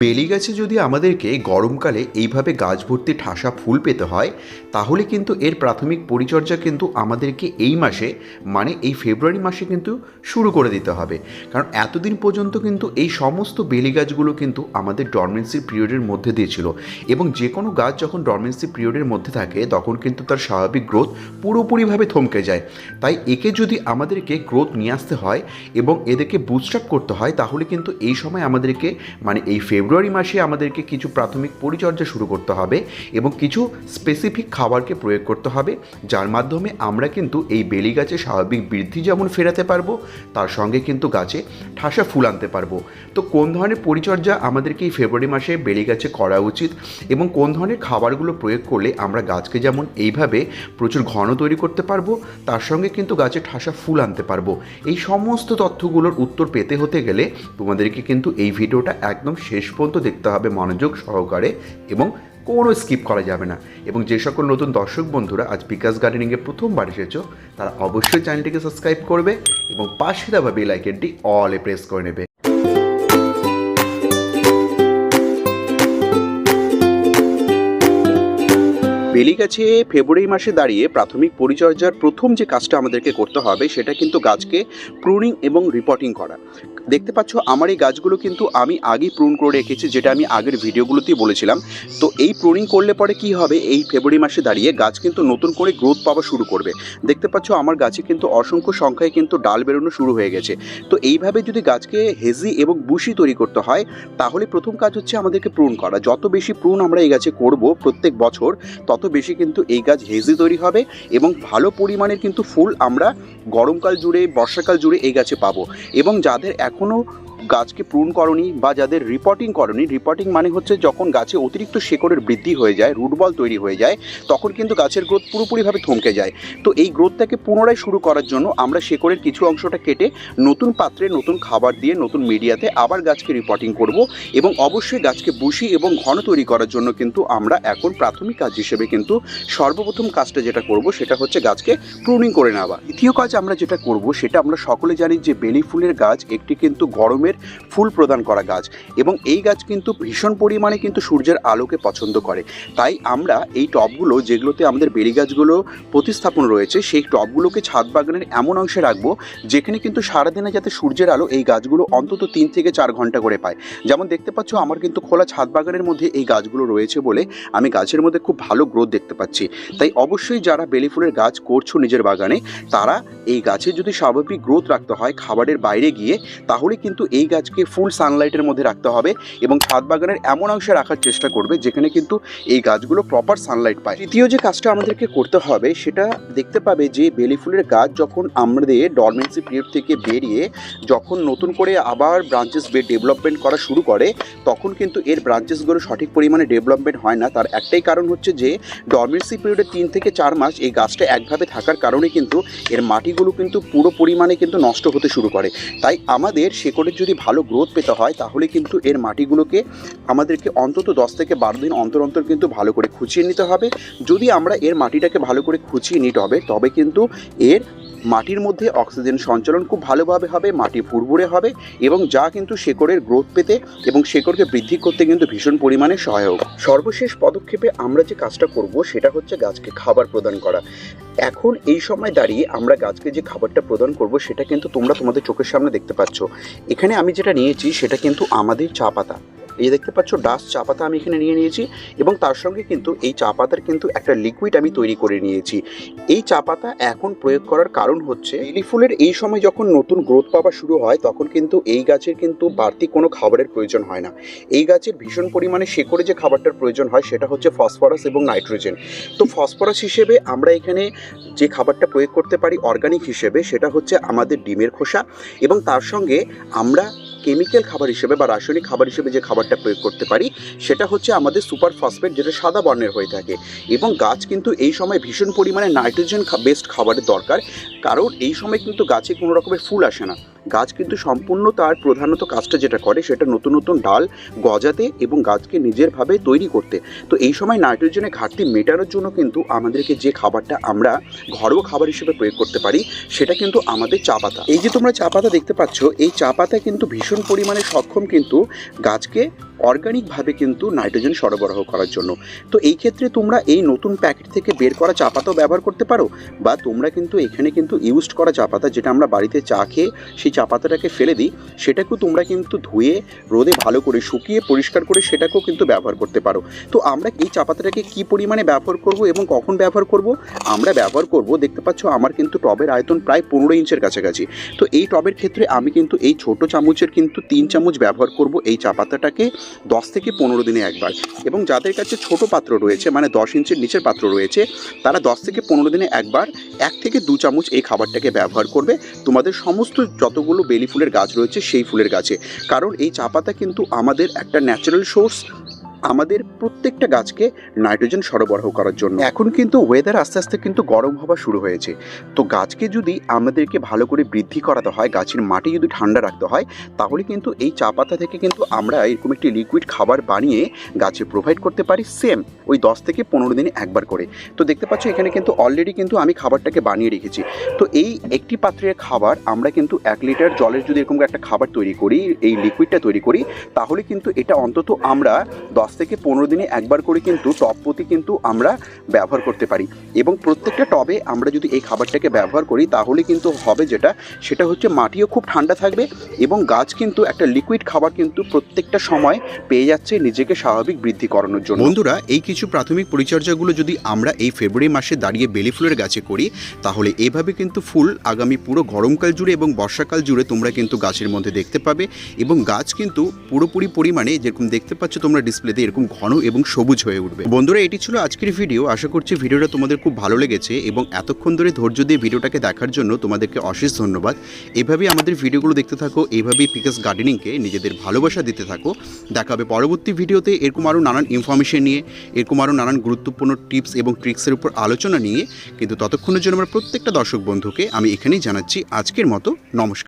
বেলি গাছে যদি আমাদেরকে গরমকালে এইভাবে গাছ ভর্তি ঠাসা ফুল পেতে হয়, তাহলে কিন্তু এর প্রাথমিক পরিচর্যা কিন্তু আমাদেরকে এই মাসে মানে এই ফেব্রুয়ারি মাসে কিন্তু শুরু করে দিতে হবে। কারণ এতদিন পর্যন্ত কিন্তু এই সমস্ত বেলি গাছগুলো কিন্তু আমাদের ডরমেন্সি পিরিয়ডের মধ্যে দিয়েছিল এবং যে কোনো গাছ যখন ডরমেন্সি পিরিয়ডের মধ্যে থাকে, তখন কিন্তু তার স্বাভাবিক গ্রোথ পুরোপুরিভাবে থমকে যায়। তাই একে যদি আমাদেরকে গ্রোথ নিয়ে আসতে হয় এবং এদেরকে বুস্টআপ করতে হয়, তাহলে কিন্তু এই সময় আমাদেরকে মানে এই ফেব্রুয়ারি মাসে আমাদেরকে কিছু প্রাথমিক পরিচর্যা শুরু করতে হবে এবং কিছু স্পেসিফিক খাবারকে প্রয়োগ করতে হবে। যার মাধ্যমে আমরা কিন্তু এই বেলি গাছে স্বাভাবিক বৃদ্ধি যেমন ফেরাতে পারব, তার সঙ্গে কিন্তু গাছে ঠাসা ফুল আনতে পারব। তো কোন ধরনের পরিচর্যা আমাদেরকে এই ফেব্রুয়ারি মাসে বেলি গাছে করা উচিত এবং কোন ধরনের খাবারগুলো প্রয়োগ করলে আমরা গাছকে যেমন এইভাবে প্রচুর ঘন তৈরি করতে পারব, তার সঙ্গে কিন্তু গাছে ঠাসা ফুল আনতে পারব। এই সমস্ত তথ্যগুলোর উত্তর পেতে হতে গেলে তোমাদেরকে কিন্তু এই ভিডিওটা একদম শেষ পর্যন্ত দেখতে হবে মনোযোগ সহকারে এবং কোনো স্কিপ করা যাবে না। এবং যে সকল নতুন দর্শক বন্ধুরা আজ বিকাশ গার্ডেনিংয়ে প্রথমবার এসেছ, তারা অবশ্যই চ্যানেলটিকে সাবস্ক্রাইব করবে এবং পাশে দেওয়া বেল আইকনটি অলে প্রেস করে নেবে। বেলি গাছে ফেব্রুয়ারি মাসে দাঁড়িয়ে প্রাথমিক পরিচর্যার প্রথম যে কাজটা আমাদেরকে করতে হবে, সেটা কিন্তু গাছকে প্রুনিং এবং রিপোর্টিং করা। দেখতে পাচ্ছ, আমার এই গাছগুলো কিন্তু আমি আগেই প্রুন করে রেখেছি, যেটা আমি আগের ভিডিওগুলোতেই বলেছিলাম। তো এই প্রুনিং করলে পরে কি হবে, এই ফেব্রুয়ারি মাসে দাঁড়িয়ে গাছ কিন্তু নতুন করে গ্রোথ পাওয়া শুরু করবে। দেখতে পাচ্ছ, আমার গাছে কিন্তু অসংখ্য সংখ্যায় কিন্তু ডাল বেরোনো শুরু হয়ে গেছে। তো এইভাবে যদি গাছকে হেজি এবং বুশি তৈরি করতে হয়, তাহলে প্রথম কাজ হচ্ছে আমাদেরকে প্রুন করা। যত বেশি প্রুন আমরা এই গাছে করব প্রত্যেক বছর, তত বেশি কিন্তু এই গাছ হেজি তৈরি হবে এবং ভালো পরিমাণের কিন্তু ফুল আমরা গরমকাল জুড়ে, বর্ষাকাল জুড়ে এই গাছে পাবো। এবং যাদের এখনও গাছকে প্রুন করনি বা যাদের রিপোর্টিং করনি রিপোর্টিং মানে হচ্ছে যখন গাছে অতিরিক্ত শেকড়ের বৃদ্ধি হয়ে যায়, রুটবল তৈরি হয়ে যায়, তখন কিন্তু গাছের গ্রোথ পুরোপুরিভাবে থমকে যায়। তো এই গ্রোথটাকে পুনরায় শুরু করার জন্য আমরা শেকড়ের কিছু অংশটা কেটে নতুন পাত্রে, নতুন খাবার দিয়ে, নতুন মিডিয়াতে আবার গাছকে রিপোর্টিং করব এবং অবশ্যই গাছকে বুশি এবং ঘন তৈরি করার জন্য কিন্তু আমরা এখন প্রাথমিক কাজ হিসেবে কিন্তু সর্বপ্রথম কাজটা যেটা করব সেটা হচ্ছে গাছকে প্রুনিং করে নেওয়া। দ্বিতীয় কাজ আমরা যেটা করব সেটা আমরা সকলে জানি যে বেলি ফুলের গাছ একটি কিন্তু গরমের ফুল প্রদান করা গাছ এবং এই গাছ কিন্তু ভীষণ পরিমাণে কিন্তু সূর্যের আলোকে পছন্দ করে। তাই আমরা এই টবগুলো যেগুলোতে আমাদের বেলি গাছগুলো প্রতিস্থাপন রয়েছে, সেই টবগুলোকে ছাদ বাগানের এমন অংশে রাখব, যেখানে কিন্তু সারাদিনে যাতে সূর্যের আলো এই গাছগুলো অন্তত তিন থেকে চার ঘণ্টা করে পায়। যেমন দেখতে পাচ্ছ, আমার কিন্তু খোলা ছাদ বাগানের মধ্যে এই গাছগুলো রয়েছে বলে আমি গাছের মধ্যে খুব ভালো গ্রোথ দেখতে পাচ্ছি। তাই অবশ্যই যারা বেলি ফুলের গাছ করছ নিজের বাগানে, তারা এই গাছের যদি স্বাভাবিক গ্রোথ রাখতে হয় খাবারের বাইরে গিয়ে, তাহলে কিন্তু এই গাছকে ফুল সানলাইটের মধ্যে রাখতে হবে এবং ছাদ বাগানের এমন অংশে রাখার চেষ্টা করবে যেখানে কিন্তু এই গাছগুলো প্রপার সানলাইট পায়। তৃতীয় যে কাজটা আমাদেরকে করতে হবে সেটা দেখতে পাবে যে বেলি ফুলের গাছ যখন আমাদের ডরমেন্সি পিরিয়ড থেকে বেরিয়ে যখন নতুন করে আবার ব্রাঞ্চেস ডেভেলপমেন্ট করা শুরু করে, তখন কিন্তু এর ব্রাঞ্চেসগুলো সঠিক পরিমাণে ডেভেলপমেন্ট হয় না। তার একটাই কারণ হচ্ছে যে ডরমেন্সি পিরিয়ডে তিন থেকে চার মাস এই গাছটা একভাবে থাকার কারণে কিন্তু এর মাটিগুলো কিন্তু পুরো পরিমাণে কিন্তু নষ্ট হতে শুরু করে। তাই আমাদের শেকড়ের যদি ভালো গ্রোথ পেতে হয়, তাহলে কিন্তু এর মাটিগুলোকে আমাদেরকে অন্তত দশ থেকে বারো দিন অন্তর অন্তর কিন্তু ভালো করে খুঁচিয়ে নিতে হবে। যদি আমরা এর মাটিটাকে ভালো করে খুঁচিয়ে নিতে হবে, তবে কিন্তু এর মাটির মধ্যে অক্সিজেন সঞ্চালন খুব ভালোভাবে হবে, মাটি ফুরফুরে হবে এবং যা কিন্তু শেকড়ের গ্রোথ পেতে এবং শেকড়কে বৃদ্ধি করতে কিন্তু ভীষণ পরিমাণে সহায়ক। সর্বশেষ পদক্ষেপে আমরা যে কাজটা করব, সেটা হচ্ছে গাছকে খাবার প্রদান করা। এখন এই সময় দাঁড়িয়ে আমরা গাছকে যে খাবারটা প্রদান করব, সেটা কিন্তু তোমরা তোমাদের চোখের সামনে দেখতে পাচ্ছ। এখানে আমি যেটা নিয়েছি, সেটা কিন্তু আমাদের চা পাতা। এই দেখতে পাচ্ছ, ডাস চা পাতা আমি এখানে নিয়ে নিয়েছি এবং তার সঙ্গে কিন্তু এই চা পাতার কিন্তু একটা লিকুইড আমি তৈরি করে নিয়েছি। এই চা পাতা এখন প্রয়োগ করার কারণ হচ্ছে লিলি ফুলের এই সময় যখন নতুন গ্রোথ পাওয়া শুরু হয়, তখন কিন্তু এই গাছের কিন্তু বাড়তি কোনো খাবারের প্রয়োজন হয় না। এই গাছের ভীষণ পরিমাণে শেকড়ে যে খাবারটার প্রয়োজন হয়, সেটা হচ্ছে ফসফরাস এবং নাইট্রোজেন তো ফসফরাস হিসেবে আমরা এখানে যে খাবারটা প্রয়োগ করতে পারি অর্গানিক হিসেবে, সেটা হচ্ছে আমাদের ডিমের খোসা এবং তার সঙ্গে আমরা কেমিক্যাল খাবার হিসেবে বা রাসায়নিক খাবার হিসেবে যে খাবারটা প্রয়োগ করতে পারি, সেটা হচ্ছে আমাদের সুপার ফসফেট যেটা সাদা বর্ণের হয়ে থাকে। এবং গাছ কিন্তু এই সময় ভীষণ পরিমাণে নাইট্রোজেন বেস্ট খাবারের দরকার। কারণ এই সময় কিন্তু গাছে কোনো রকমের ফুল আসে না। গাছ কিন্তু সম্পূর্ণ তার প্রধানত কাজটা যেটা করে সেটা নতুন নতুন ডাল গজাতে এবং গাছকে নিজেরভাবে তৈরি করতে। তো এই সময় নাইট্রোজেনের ঘাটতি মেটানোর জন্য কিন্তু আমাদেরকে যে খাবারটা আমরা ঘরোয়া খাবার হিসেবে প্রয়োগ করতে পারি, সেটা কিন্তু আমাদের চা পাতা। এই যে তোমরা চা পাতা দেখতে পাচ্ছ, এই চা পাতা কিন্তু ভীষণ পরিমাণে সক্ষম কিন্তু গাছকে অর্গানিকভাবে কিন্তু নাইট্রোজেন সরবরাহ করার জন্য। তো এই ক্ষেত্রে তোমরা এই নতুন প্যাকেট থেকে বের করা চা পাতাও ব্যবহার করতে পারো, বা তোমরা কিন্তু এখানে কিন্তু ইউজড করা চা পাতা যেটা আমরা বাড়িতে চা খেয়ে সেই চা পাতাটাকে ফেলে দিই, সেটাকেও তোমরা কিন্তু ধুয়ে, রোদে ভালো করে শুকিয়ে, পরিষ্কার করে সেটাকেও কিন্তু ব্যবহার করতে পারো। তো আমরা এই চা পাতাটাকে কী পরিমাণে ব্যবহার করব এবং কখন ব্যবহার করব? আমরা ব্যবহার করব, দেখতে পাচ্ছ আমার কিন্তু টবের আয়তন প্রায় পনেরো ইঞ্চের কাছাকাছি। তো এই টবের ক্ষেত্রে আমি কিন্তু এই ছোট চামচের কিন্তু তিন চামচ ব্যবহার করব এই চা পাতাটাকে দশ থেকে পনেরো দিনে একবার। এবং যাদের কাছে ছোট পাত্র রয়েছে মানে দশ ইঞ্চের নিচের পাত্র রয়েছে, তারা দশ থেকে পনেরো দিনে একবার এক থেকে দু চামচ এই খাবারটাকে ব্যবহার করবে। তোমাদের সমস্ত যতগুলো বেলি ফুলের গাছ রয়েছে, সেই ফুলের গাছে। কারণ এই চা পাতা কিন্তু আমাদের একটা ন্যাচারাল সোর্স আমাদের প্রত্যেকটা গাছকে নাইট্রোজেন সরবরাহ করার জন্য। এখন কিন্তু ওয়েদার আস্তে আস্তে কিন্তু গরম হওয়া শুরু হয়েছে। তো গাছকে যদি আমাদেরকে ভালো করে বৃদ্ধি করাতে হয়, গাছের মাটি যদি ঠান্ডা রাখতে হয়, তাহলে কিন্তু এই চা পাতা থেকে কিন্তু আমরা এরকম একটি লিকুইড খাবার বানিয়ে গাছে প্রোভাইড করতে পারি সেম ওই দশ থেকে পনেরো দিনে একবার করে। তো দেখতে পাচ্ছ, এখানে কিন্তু অলরেডি কিন্তু আমি খাবারটাকে বানিয়ে রেখেছি। তো এই একটি পাত্রের খাবার আমরা কিন্তু এক লিটার জলের যদি এরকম একটা খাবার তৈরি করি, এই লিকুইডটা তৈরি করি, তাহলে কিন্তু এটা অন্তত আমরা দশ থেকে পনেরো দিনে একবার করে কিন্তু টব প্রতি কিন্তু আমরা ব্যবহার করতে পারি। এবং প্রত্যেকটা টবে আমরা যদি এই খাবারটাকে ব্যবহার করি, তাহলে কিন্তু হবে যেটা, সেটা হচ্ছে মাটিও খুব ঠান্ডা থাকবে এবং গাছ কিন্তু একটা লিকুইড খাবার কিন্তু প্রত্যেকটা সময় পেয়ে যাচ্ছে নিজেকে স্বাভাবিক বৃদ্ধি করানোর জন্য। বন্ধুরা, এই কিছু প্রাথমিক পরিচর্যাগুলো যদি আমরা এই ফেব্রুয়ারি মাসে দাঁড়িয়ে বেলি ফুলের গাছে করি, তাহলে এভাবে কিন্তু ফুল আগামী পুরো গরমকাল জুড়ে এবং বর্ষাকাল জুড়ে তোমরা কিন্তু গাছের মধ্যে দেখতে পাবে এবং গাছ কিন্তু পুরোপুরি পরিমাণে যেরকম দেখতে পাচ্ছ তোমরা ডিসপ্লেতে এরকম ঘন এবং সবুজ হয়ে উঠবে। বন্ধুরা, এটি ছিল আজকের ভিডিও। আশা করছি ভিডিওটা তোমাদের খুব ভালো লেগেছে এবং এতক্ষণ ধরে ধৈর্য দিয়ে ভিডিওটাকে দেখার জন্য তোমাদেরকে অশেষ ধন্যবাদ। এভাবেই আমাদের ভিডিওগুলো দেখতে থাকো, এভাবেই পিকাস গার্ডেনিংকে নিজেদের ভালোবাসা দিতে থাকো। দেখা হবে পরবর্তী ভিডিওতে এরকম আরও নানান ইনফরমেশন নিয়ে, এরকম আরও নানান গুরুত্বপূর্ণ টিপস এবং ট্রিক্সের উপর আলোচনা নিয়ে। কিন্তু ততক্ষণের জন্য আমার প্রত্যেকটা দর্শক বন্ধুকে আমি এখানেই জানাচ্ছি আজকের মতো। নমস্কার।